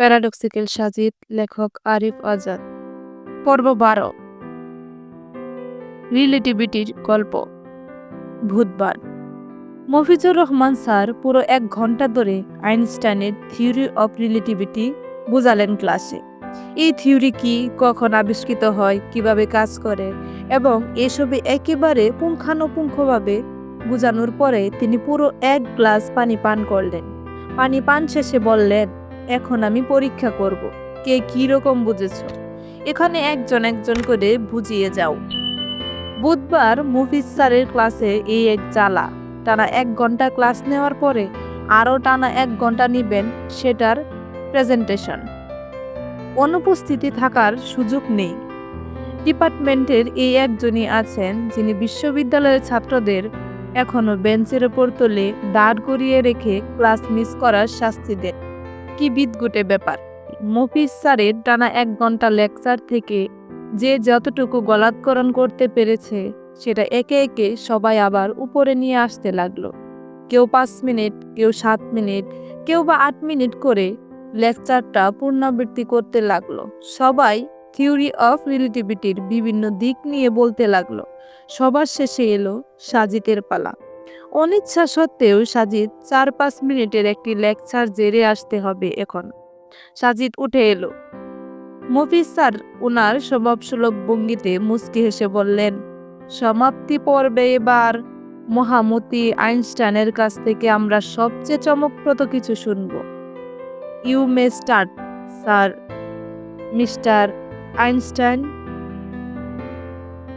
Paradoxical Sajid, লেখক আরিফ আজাদ। পর্ব বারো। রিলেটিভিটির গল্প। বুধবার। মফিজুর রহমান স্যার পুরো এক ঘণ্টা ধরে আইনস্টাইনের থিওরি অফ রিলেটিভিটি বোঝালেন ক্লাসে। এই থিওরি কি, কখন আবিষ্কৃত হয়, কীভাবে কাজ করে এবং এসবে একেবারে পুঙ্খানুপুঙ্খভাবে বোঝানোর পরে তিনি পুরো এক গ্লাস পানি পান করলেন। পানি পান শেষে বললেন এখন আমি পরীক্ষা করব। কে কি রকম বুঝেছ? এখানে একজন একজন করে বুঝিয়ে যাও। বুধবার মুফিজ স্যারের ক্লাসে এই এক জ্বালা। টানা এক ঘণ্টা ক্লাস নেওয়ার পরে আরও টানা এক ঘণ্টা নিবেন সেটার প্রেজেন্টেশন। অনুপস্থিতি থাকার সুযোগ নেই। ডিপার্টমেন্টের এই একজনই আছেন যিনি বিশ্ববিদ্যালয়ের ছাত্রদের এখনও বেঞ্চের ওপর তুলে দাঁড় করিয়ে রেখে ক্লাস মিস করার শাস্তি দেন। কি বিদগুটে ব্যাপার? মফিজ স্যারের টানা এক ঘণ্টা লেকচার থেকে যে যতটুকু গলাৎকরণ করতে পেরেছে, সেটা একে একে সবাই আবার উপরে নিয়ে আসতে লাগল। কেউ পাঁচ মিনিট, কেউ সাত মিনিট, কেউ বা আট মিনিট করে লেকচারটা পুনরাবৃত্তি করতে লাগল। সবাই থিওরি অফ রিলেটিভিটির বিভিন্ন দিক নিয়ে বলতে লাগল। সবার শেষে এলো সাজিতের পালা। অনিচ্ছা সত্ত্বেও সাজিদ চার পাঁচ মিনিটের একটি লেকচার জেরে আসতে হবে এখন। সাজিদ উঠে এলো। মফিজ স্যার ওনার স্বভাবসুলভ ভঙ্গিতে মুচকি হেসে বললেন, সমাপ্তি পর্বে এবার মহামতি আইনস্টাইনের কাছ থেকে আমরা সবচেয়ে চমকপ্রদ কিছু শুনব। You may start, sir. Mister Einstein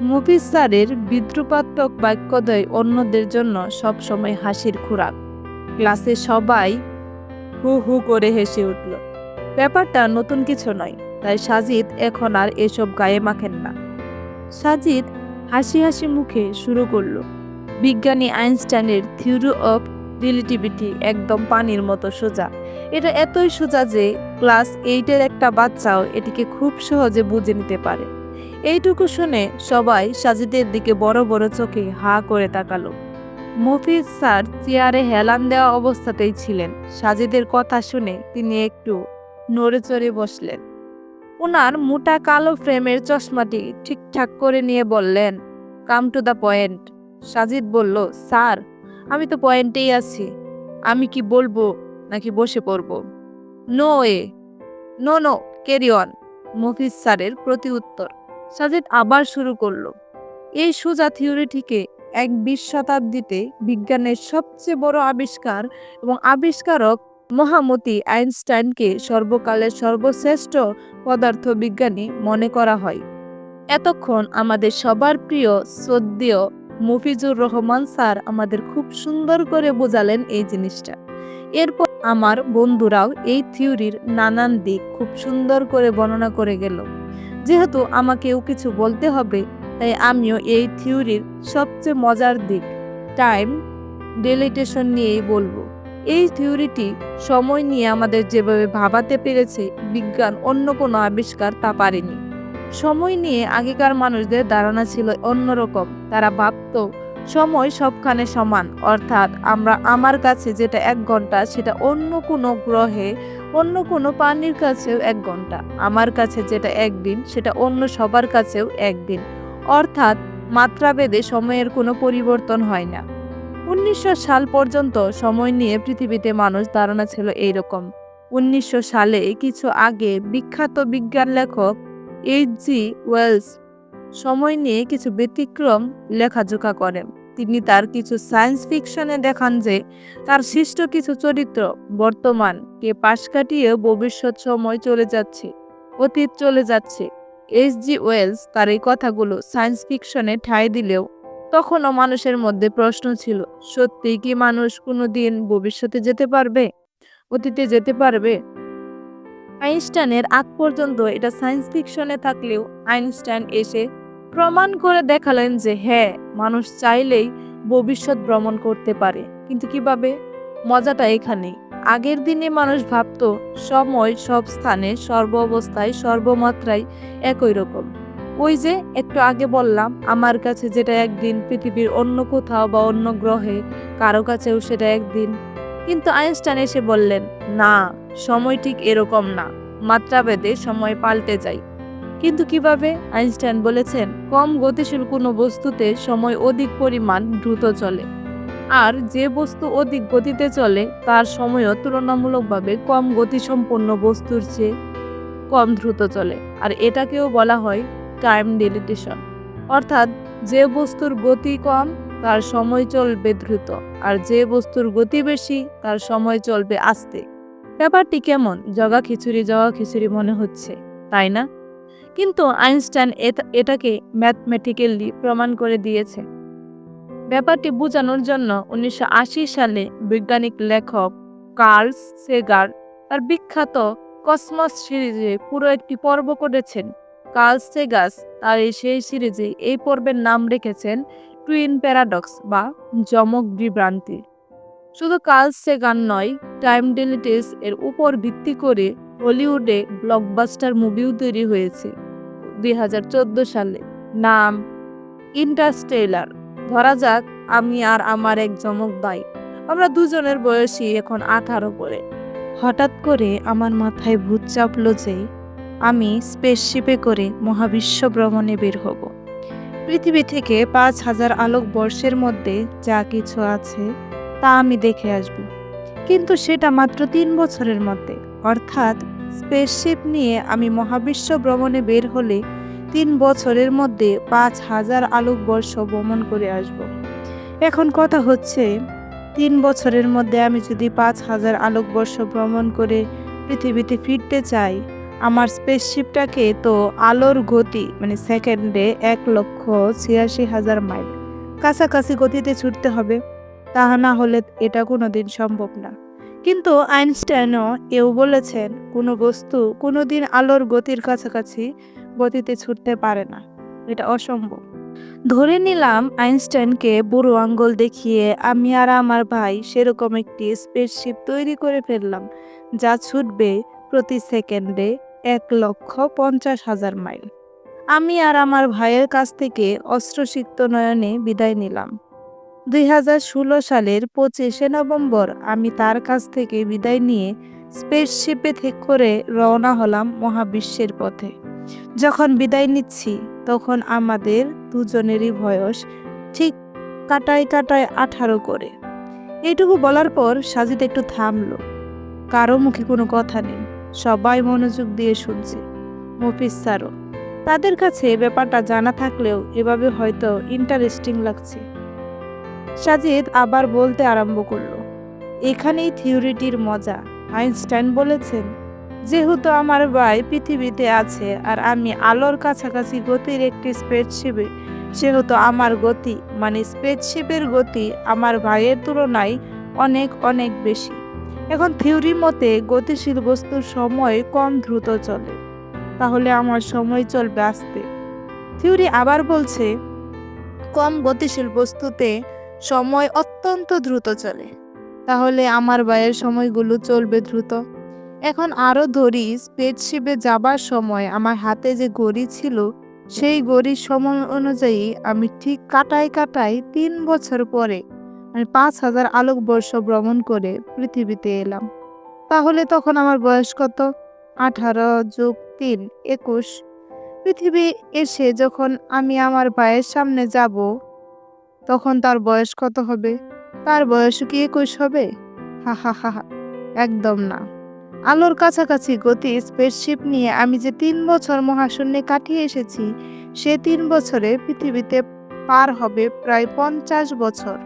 Mufiz স্যারের বিদ্রুপাত্মক বাক্যদয় অন্যদের জন্য সবসময় হাসির খোরাক। ক্লাসে সবাই হু হু করে হেসে উঠল। ব্যাপারটা নতুন কিছু নয়, তাই সাজিদ এখন আর এসব গায়ে মাখেন না। সাজিদ হাসি হাসি মুখে শুরু করল। বিজ্ঞানী আইনস্টাইনের থিওরি অফ রিলেটিভিটি একদম পানির মতো সোজা। এটা এতই সোজা যে ক্লাস এইটের একটা বাচ্চাও এটিকে খুব সহজে বুঝে নিতে পারে। এইটুকু শুনে সবাই সাজিদের দিকে বড় বড় চোখে হা করে তাকালো। মফিজ স্যার চেয়ারে হেলান দেওয়া অবস্থাতেই ছিলেন। সাজিদের কথা শুনে তিনি একটু নড়ে চড়ে বসলেন। ওনার মোটা কালো ফ্রেমের চশমাটি ঠিকঠাক করে নিয়ে বললেন come to the point Sajid বলল, স্যার, আমি তো পয়েন্টেই আছি। আমি কি বলব নাকি বসে পড়ব? No uh no no carry on Mofiz স্যারের প্রতি উত্তর সাজিদ আবার শুরু করল। এই সোজা থিওরিটিকে এক বিশ শতাব্দীতে বিজ্ঞানের সবচেয়ে বড় আবিষ্কার এবং আবিষ্কারক মহামতি আইনস্টাইনকে সর্বকালের সর্বশ্রেষ্ঠ পদার্থবিজ্ঞানী মনে করা হয়। এতক্ষণ আমাদের সবার প্রিয় শ্রদ্ধেয় মফিজুর রহমান স্যার আমাদের খুব সুন্দর করে বোঝালেন এই জিনিসটা। এরপর আমার বন্ধুরাও এই থিওরির নানান দিক খুব সুন্দর করে বর্ণনা করে গেল। যেহেতু আমাকেও কিছু বলতে হবে, তাই আমিও এই থিওরির সবচেয়ে মজার দিক, টাইম ডেলিটেশন নিয়েই বলব। এই থিওরিটি সময় নিয়ে আমাদের যেভাবে ভাবাতে পেরেছে, বিজ্ঞান অন্য কোনো আবিষ্কার তা পারেনি। সময় নিয়ে আগেকার মানুষদের ধারণা ছিল অন্যরকম, তারা ভাবত সময় সবখানে সমান। অর্থাৎ আমরা আমার কাছে যেটা এক ঘণ্টা, সেটা অন্য কোনো গ্রহে, অন্য কোনো প্রাণীর কাছেও এক ঘণ্টা। আমার কাছে যেটা একদিন সেটা অন্য সবার কাছেও একদিন অর্থাৎ মাত্রাভেদে সময়ের কোনো পরিবর্তন হয় না। উনিশশো সাল পর্যন্ত সময় নিয়ে পৃথিবীতে মানুষ ধারণা ছিল এইরকম। উনিশশো সালে কিছু আগে বিখ্যাত বিজ্ঞান লেখক এইচ জি ওয়েলস সময় নিয়ে কিছু ব্যতিক্রম লেখাজোখা করেন। তিনি তার কিছু সায়েন্স ফিকশনে দেখান যে, তার সৃষ্ট কিছু চরিত্র বর্তমান কে পাশ কাটিয়ে ভবিষ্যৎ সময় চলে যাচ্ছে, অতীত চলে যাচ্ছে। এইচ জি ওয়েলস তার এই কথাগুলো সায়েন্স ফিকশনে ঠাঁই দিলেও তখনও মানুষের মধ্যে প্রশ্ন ছিল, সত্যি কি মানুষ কোনো দিন ভবিষ্যতে যেতে পারবে? অতীতে যেতে পারবে? আইনস্টাইনের আগ পর্যন্ত এটা সায়েন্স ফিকশনে থাকলেও আইনস্টাইন এসে প্রমাণ করে দেখালেন যে হ্যাঁ মানুষ চাইলেই ভবিষ্যৎ ভ্রমণ করতে পারে। কিন্তু কীভাবে? মজাটা এখানেই। আগের দিনে মানুষ ভাবত, সময় সব স্থানে, সর্ব অবস্থায়, সর্বমাত্রায় একই রকম। ওই যে একটু আগে বললাম, আমার কাছে যেটা একদিন, পৃথিবীর অন্য কোথাও বা অন্য গ্রহে, কারও কাছেও সেটা একদিন। কিন্তু আইনস্টাইন এসে বললেন, না, সময় ঠিক এরকম না। মাত্রাভেদে সময় পাল্টে যায়। কিন্তু কীভাবে? আইনস্টাইন বলেছেন, কম গতিশীল কোনো বস্তুতে সময় অধিক পরিমাণ দ্রুত চলে। আর যে বস্তু অধিক গতিতে চলে, তার সময়ও তুলনামূলকভাবে কম গতিসম্পন্ন বস্তুর চেয়ে কম দ্রুত চলে। আর এটাকেও বলা হয় টাইম ডিলিটেশন। অর্থাৎ যে বস্তুর গতি কম, তার সময় চলবে দ্রুত। আর যে বস্তুর গতি বেশি, তার সময় চলবে আস্তে। ব্যাপারটি কেমন? জগা খিচুড়ি জগা খিচুড়ি মনে হচ্ছে, তাই না? কিন্তু আইনস্টাইন এটাকে ম্যাথমেটিক্যালি প্রমাণ করে দিয়েছে। ব্যাপারটি বোঝানোর জন্য উনিশশো আশি সালে বৈজ্ঞানিক লেখক কার্ল সেগার তার বিখ্যাত কসমস সিরিজে পুরো একটি পর্ব করেছেন। কার্ল সেগাস তার এই সেই সিরিজে এই পর্বের নাম রেখেছেন টুইন প্যারাডক্স বা যমক বিভ্রান্তি। শুধু কার্ল সেগান নয়, টাইম ডেলিটেস এর উপর ভিত্তি করে হলিউডে ব্লকবাস্টার মুভিও তৈরি হয়েছে। দু হাজার চোদ্দ সালে। নাম, ইন্টারস্টেলার। ধরা যাক, আমি আর আমার এক জমক ভাই। আমরা দুজনের বয়সী, এখন আঠারো করে হঠাৎ করে আমার মাথায় ভূত চাপলো যে, আমি স্পেসশিপে করে মহাবিশ্ব ভ্রমণে বের হব। পৃথিবী থেকে পাঁচ হাজার আলোক বর্ষের মধ্যে যা কিছু আছে, তা আমি দেখে আসব। কিন্তু সেটা মাত্র তিন বছরের মধ্যে। অর্থাৎ স্পেসশিপ নিয়ে আমি মহাবিশ্ব ভ্রমণে বের হলে তিন বছরের মধ্যে পাঁচ হাজার আলোক বর্ষ ভ্রমণ করে আসব। এখন কথা হচ্ছে, তিন বছরের মধ্যে আমি যদি পাঁচ হাজার আলোক বর্ষ ভ্রমণ করে পৃথিবীতে ফিরতে চাই, আমার স্পেসশিপটাকে তো আলোর গতি মানে সেকেন্ডে এক লক্ষ ছিয়াশি হাজার মাইল, কাছাকাছি গতিতে ছুটতে হবে। তাহা না হলে এটা কোনো দিন সম্ভব না। কিন্তু আইনস্টাইনও এও বলেছেন, কোনো বস্তু কোনো দিন আলোর গতির কাছাকাছি গতিতে ছুটতে পারে না। এটা অসম্ভব। ধরে নিলাম আইনস্টাইনকে বুড়ো আঙ্গুল দেখিয়ে আমি আর আমার ভাই সেরকম একটি স্পেসশিপ তৈরি করে ফেললাম, যা ছুটবে প্রতি সেকেন্ডে এক লক্ষ পঞ্চাশ হাজার মাইল। আমি আর আমার ভাইয়ের কাছ থেকে অস্ত্রসিক্ত নয়নে বিদায় নিলাম। দুই হাজার ষোলো সালের পঁচিশে নভেম্বর আমি তার কাছ থেকে বিদায় নিয়ে স্পেসশিপে থেকে করে রওনা হলাম মহাবিশ্বের পথে। যখন বিদায় নিচ্ছি, তখন আমাদের দুজনেরই বয়স ঠিক কাটায় কাটায় আঠারো করে। এইটুকু বলার পর সাজিদ একটু থামলো। কারও মুখে কোনো কথা নেই। সবাই মনোযোগ দিয়ে শুনছে। মফিজ স্যারও। তাদের কাছে ব্যাপারটা জানা থাকলেও এভাবে হয়তো ইন্টারেস্টিং লাগছে। সাজিদ আবার বলতে আরম্ভ করল, এখানেই থিওরিটির মজা। আইনস্টাইন বলেছেন, যেহেতু আমার ভাই পৃথিবীতে আছে আর আমি আলোর কাছাকাছি গতির একটি স্পেসশিপে সেহেতু আমার গতি মানে স্পেসশিপের গতি আমার ভাইয়ের তুলনায় অনেক অনেক বেশি। এখন থিওরি মতে গতিশীল বস্তুর সময় কম দ্রুত চলে, তাহলে আমার সময় চলবে আস্তে। থিওরি আবার বলছে, কম গতিশীল বস্তুতে সময় অত্যন্ত দ্রুত চলে। তাহলে আমার ভাইয়ের সময়গুলো চলবে দ্রুত। এখন আরও ধরি স্পেসশিপে যাবার সময় আমার হাতে যে গড়ি ছিল, সেই ঘড়ির সময় অনুযায়ী আমি ঠিক কাটায় কাটায় তিন বছর পরে আমি পাঁচ হাজার আলোকবর্ষ ভ্রমণ করে পৃথিবীতে এলাম। তাহলে তখন আমার বয়স কত? আঠারো যোগ তিন, একুশ। পৃথিবী এসে যখন আমি আমার ভাইয়ের সামনে যাব তখন তার বয়স কত হবে? তার বয়স কি একুশ হবে? হা হা হা হা, একদম না। আলোর কাছাকাছি গতি স্পেসশিপ নিয়ে আমি যে তিন বছর মহাশূন্যে কাটিয়ে এসেছি, সে তিন বছরে পৃথিবীতে পার হবে প্রায় পঞ্চাশ বছর।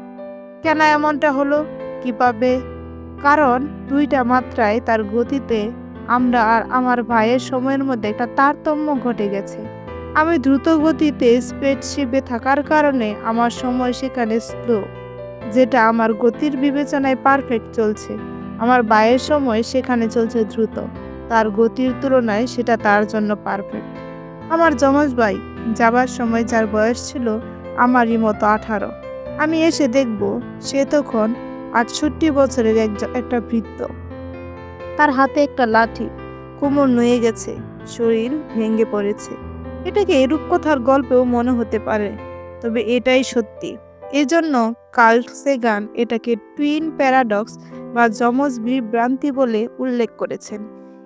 কেন এমনটা হলো? কীভাবে কারণ দুইটা মাত্রায় তার গতিতে আমরা আর আমার ভাইয়ের সময়ের মধ্যে একটা তারতম্য ঘটে গেছে। আমি দ্রুত গতিতে স্পেসশিপে থাকার কারণে আমার সময় সেখানে স্লো যেটা আমার গতির বিবেচনায় পারফেক্ট চলছে। আমার ভাইয়ের সময় সেখানে চলছে দ্রুত, তার গতির তুলনায় সেটা তার জন্য পারফেক্ট আমার যমজ ভাই, যাবার সময় যার বয়স ছিল আমারই মতো আঠারো। আমি এসে দেখব, সে তখন আটষট্টি বছরের এক একটা বৃত্ত তার হাতে একটা লাঠি, কোমর নুয়ে গেছে, শরীর ভেঙে পড়েছে। এটাকে এরূপ কথার গল্পেও মনে হতে পারে, তবে এটাই সত্যি। এজন্য কার্ল সেগান এটাকে টুইন প্যারাডক্স বা যমজ বিভ্রান্তি বলে উল্লেখ করেছেন।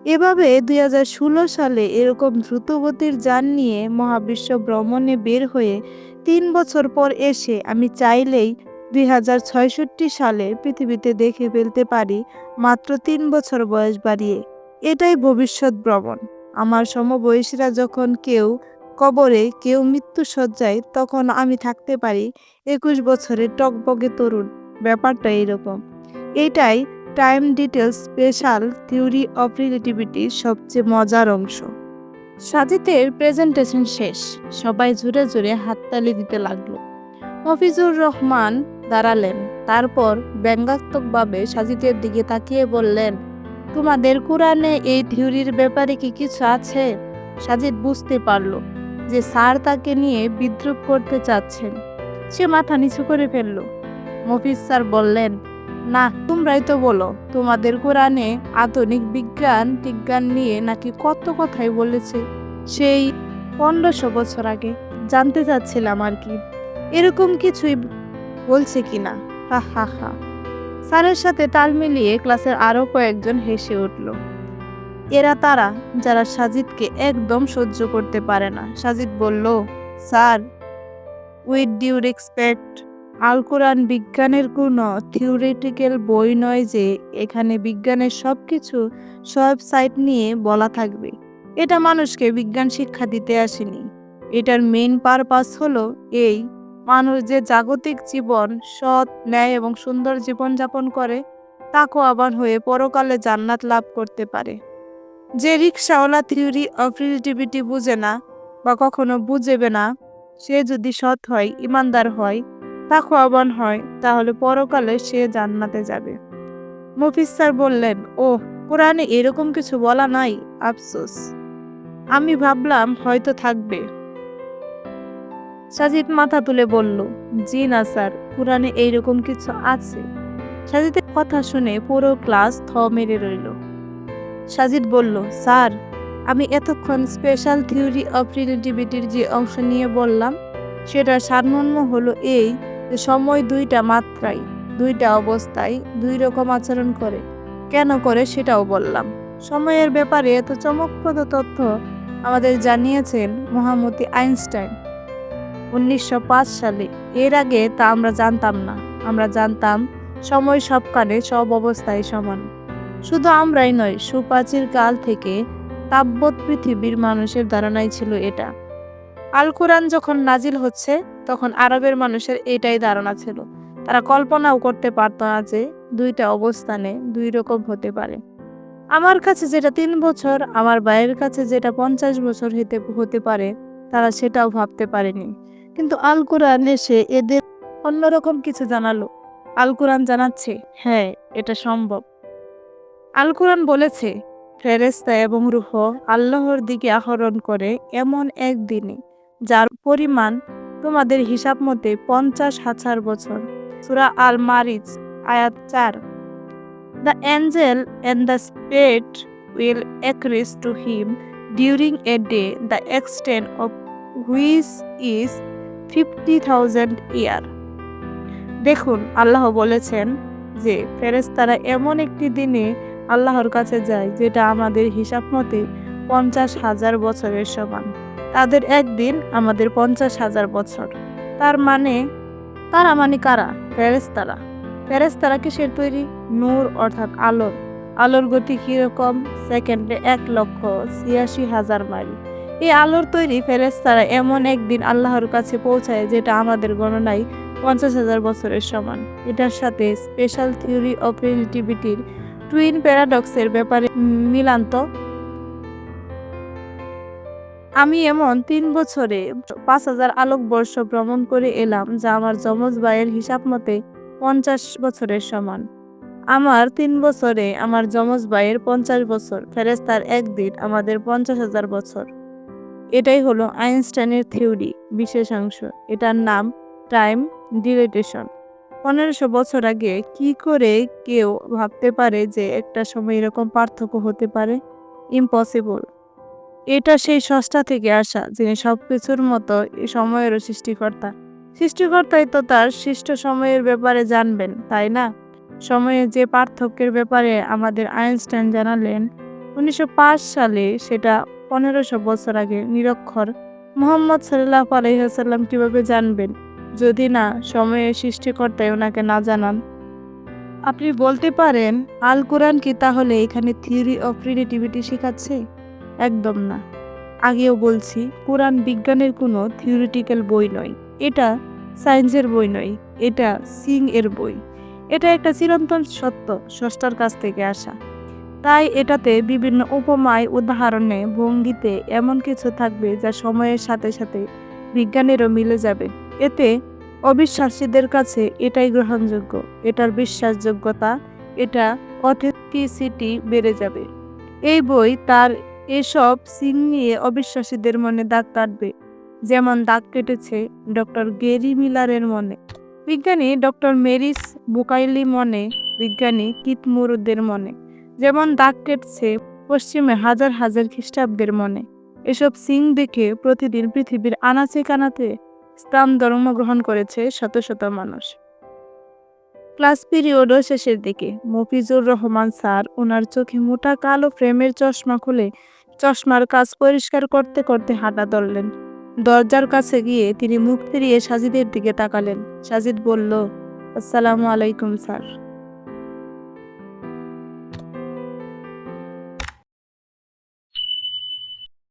এভাবে দুই হাজার ষোলো সালে এরকম দ্রুতগতির যান নিয়ে মহাবিশ্ব ভ্রমণে বের হয়ে তিন বছর পর এসে আমি চাইলেই দুই সালে পৃথিবীতে দেখে ফেলতে পারি মাত্র তিন বছর বয়স বাড়িয়ে। এটাই ভবিষ্যৎ ভ্রমণ। আমার সমবয়সীরা যখন কেউ কবরে কেউ মৃত্যু সজ্জায় তখন আমি থাকতে পারি। একুশ বছরের টকবগে তরুণ, ব্যাপারটা এইরকম এটাই time details special theory of রিলেটিভিটির সবচেয়ে মজার অংশ। সাজিতের প্রেজেন্টেশন শেষ, সবাই জুড়ে জুড়ে হাততালি দিতে লাগল। মফিজুর রহমান দাঁড়ালেন, তারপর ব্যঙ্গাত্মকভাবে সাজিদের দিকে তাকিয়ে বললেন, তোমাদের কোরআনে এই থিওরির ব্যাপারে কি কিছু আছে? সাজিদ বুঝতে পারল। যে স্যার তাকে নিয়ে বিদ্রুপ করতে চাচ্ছেন। সে মাথা নিচু করে ফেলল। মফিজ স্যার বললেন, না, তোমরাই তো বলো, তোমাদের কোরআনে আধুনিক বিজ্ঞান টিজ্ঞান নিয়ে নাকি কত কথাই বলেছে? সেই পনেরোশো বছর আগে। জানতে চাচ্ছিলাম আর কি। এরকম কিছুই বলছে কি না? হা হা হা। স্যারের সাথে তাল মিলিয়ে ক্লাসের আরও কয়েকজন হেসে উঠল। এরা তারা যারা সাজিদকে একদম সহ্য করতে পারে না। সাজিদ বলল, স্যার উইথ ডিউ রেসপেক্ট আল কোরআন বিজ্ঞানের কোনো থিওরিটিক্যাল বই নয় যে এখানে বিজ্ঞানের সব কিছু সব সাইট নিয়ে বলা থাকবে। এটা মানুষকে বিজ্ঞান শিক্ষা দিতে আসেনি। এটার মেইন পারপাস হলো এই, মানুষ যে জাগতিক জীবন, সৎ, ন্যায় এবং সুন্দর জীবন যাপন করে আবার হয়ে পরকালে জান্নাত লাভ করতে পারে। যে রিক্সাওয়ালা থিওরি অফ রিলেটিভিটি বুঝে না বা কখনো বুঝেবে না, সে যদি সৎ হয়, ইমানদার হয়, তাকওয়াবান হয়, তাহলে পরকালে সে জান্নাতে যাবে। মফিজ স্যার বললেন ও কোরআনে এরকম কিছু বলা নাই? আফসোস। আমি ভাবলাম হয়তো থাকবে। সাজিদ মাথা তুলে বলল, জি না স্যার, কোরআনে এইরকম কিছু আছে। সাজিদের কথা শুনে পুরো ক্লাস থ মেরে রইল। সাজিদ বলল, স্যার, আমি এতক্ষণ স্পেশাল থিওরি অফ রিলেটিভিটির যে অংশ নিয়ে বললাম, সেটার সারমর্ম হলো এই যে সময় দুইটা মাত্রায়, দুইটা অবস্থায় দুই রকম আচরণ করে। কেন করে সেটাও বললাম। সময়ের ব্যাপারে এত চমকপ্রদ তথ্য আমাদের জানিয়েছেন মহামতি আইনস্টাইন। উনিশশো পাঁচ সালে। এর আগে তা আমরা জানতাম না। আমরা জানতাম সময় সবখানে সব অবস্থায় সমান। শুধু আমরাই নয় সুপ্রাচীর কাল থেকে তাব্বত পৃথিবীর মানুষের ধারণাই ছিল এটা। আল কোরআন যখন নাজিল হচ্ছে, তখন আরবের মানুষের এটাই ধারণা ছিল। তারা কল্পনাও করতে পারত না যে দুইটা অবস্থানে দুই রকম হতে পারে। আমার কাছে যেটা তিন বছর, আমার ভাইয়ের কাছে যেটা পঞ্চাশ বছর হতে হতে পারে, তারা সেটাও ভাবতে পারেনি। কিন্তু আল কোরআন এসে এদের অন্যরকম কিছু জানালো। আল কোরআন জানাচ্ছে হ্যাঁ এটা সম্ভব। আল কোরআন বলেছে ফেরেস্তা এবং রুহ আল্লাহর দিকে আহরণ করে এমন এক দিনে, যার পরিমাণ তোমাদের হিসাব মতে পঞ্চাশ হাজার বছর। সুরা আল মারিজ আয়াত চার। The angel and the spirit will অ্যাক্রিস to him during a day the extent of which is fifty thousand year দেখুন, আল্লাহ বলেছেন যে ফেরেস্তারা এমন একটি দিনে আল্লাহর কাছে যায়, যেটা আমাদের হিসাব মতে পঞ্চাশ হাজার বছরের সমান। তাদের একদিন আমাদের পঞ্চাশ হাজার বছর। তার মানে তারা মানে কারা? ফেরেস্তারা ফেরেস্তারা কিসের তৈরি? নূর অর্থাৎ আলোর। আলোর গতি কীরকম? সেকেন্ডে এক লক্ষ ছিয়াশি হাজার মাইল। এই আলোর তৈরি ফেরেস্তারা এমন একদিন আল্লাহর কাছে পৌঁছায়, যেটা আমাদের গণনায় পঞ্চাশ হাজার বছরের সমান। এটার সাথে স্পেশাল থিওরি অফ রিলেটিভিটির টুইন প্যারাডক্সের ব্যাপারে মিলান্ত। আমি এমন তিন বছরে পাঁচ হাজার আলোকবর্ষ ভ্রমণ করে এলাম, যা আমার যমজ ভাইয়ের হিসাব মতে পঞ্চাশ বছরের সমান। আমার তিন বছরে আমার যমজ ভাইয়ের পঞ্চাশ বছর ফেরেস্তার একদিন আমাদের পঞ্চাশ হাজার বছর। এটাই হলো আইনস্টাইনের থিওরি, বিশেষাংশ। এটার নাম টাইম ডিলেটেশন। পনেরোশো বছর আগে কি করে কেউ ভাবতে পারে যে একটা সময় এরকম পার্থক্য হতে পারে? ইম্পসিবল এটা সেই ষষ্ঠা থেকে আসা যিনি সব কিছুর মতো সময়েরও সৃষ্টিকর্তা। সৃষ্টিকর্তাই তো তার সৃষ্ট সময়ের ব্যাপারে জানবেন, তাই না? সময়ে যে পার্থক্যের ব্যাপারে আমাদের আইনস্টাইন জানালেন, উনিশশো পাঁচ সালে সেটা পনেরোশো বছর আগে নিরক্ষর। মোহাম্মদ সাল্লাহ আলহিহাসাল্লাম কীভাবে জানবেন? যদি না সময়ের সৃষ্টিকর্তাই ওনাকে না জানান। আপনি বলতে পারেন, আল কোরআন কি তাহলে এখানে থিওরি অফ রিলেটিভিটি শেখাচ্ছে? একদম না। আগেও বলছি, কোরআন বিজ্ঞানের কোনো থিওরিটিক্যাল বই নয়। এটা সায়েন্সের বই নয়, এটা সিং এর বই। এটা একটা চিরন্তন সত্য, স্রষ্টার কাছ থেকে আসা। তাই এটাতে বিভিন্ন উপমায়, উদাহরণে, ভঙ্গিতে এমন কিছু থাকবে যা সময়ের সাথে সাথে বিজ্ঞানেরও মিলে যাবে। এতে অবিশ্বাসীদের কাছে এটাই গ্রহণযোগ্য। এটার বিশ্বাসযোগ্যতা, এটা অথেন্টিসিটি বেড়ে যাবে। এই বই তার এসব সিং নিয়ে অবিশ্বাসীদের মনে দাগ কাটবে, যেমন দাগ কেটেছে ডক্টর গেরি মিলারের মনে। বিজ্ঞানী ডক্টর মেরিস বুকাইলি মনে, বিজ্ঞানী কিত মুরুদের মনে। যেমন দাগ কেটছে পশ্চিমে হাজার হাজার খ্রিস্টাব্দের মনে। এসব সিং দেখে প্রতিদিন পৃথিবীর আনাচে কানাতে ইসলাম ধর্ম গ্রহণ করেছে শত শত মানুষ। ক্লাস পিরিয়ডও শেষের দিকে। মফিজুর রহমান স্যার ওনার চোখে মোটা কালো ফ্রেমের চশমা খুলে চশমার কাজ পরিষ্কার করতে করতে হাঁটা ধরলেন। দরজার কাছে গিয়ে তিনি মুখ ফিরিয়ে সাজিদের দিকে তাকালেন। সাজিদ বলল, আসসালামু আলাইকুম স্যার।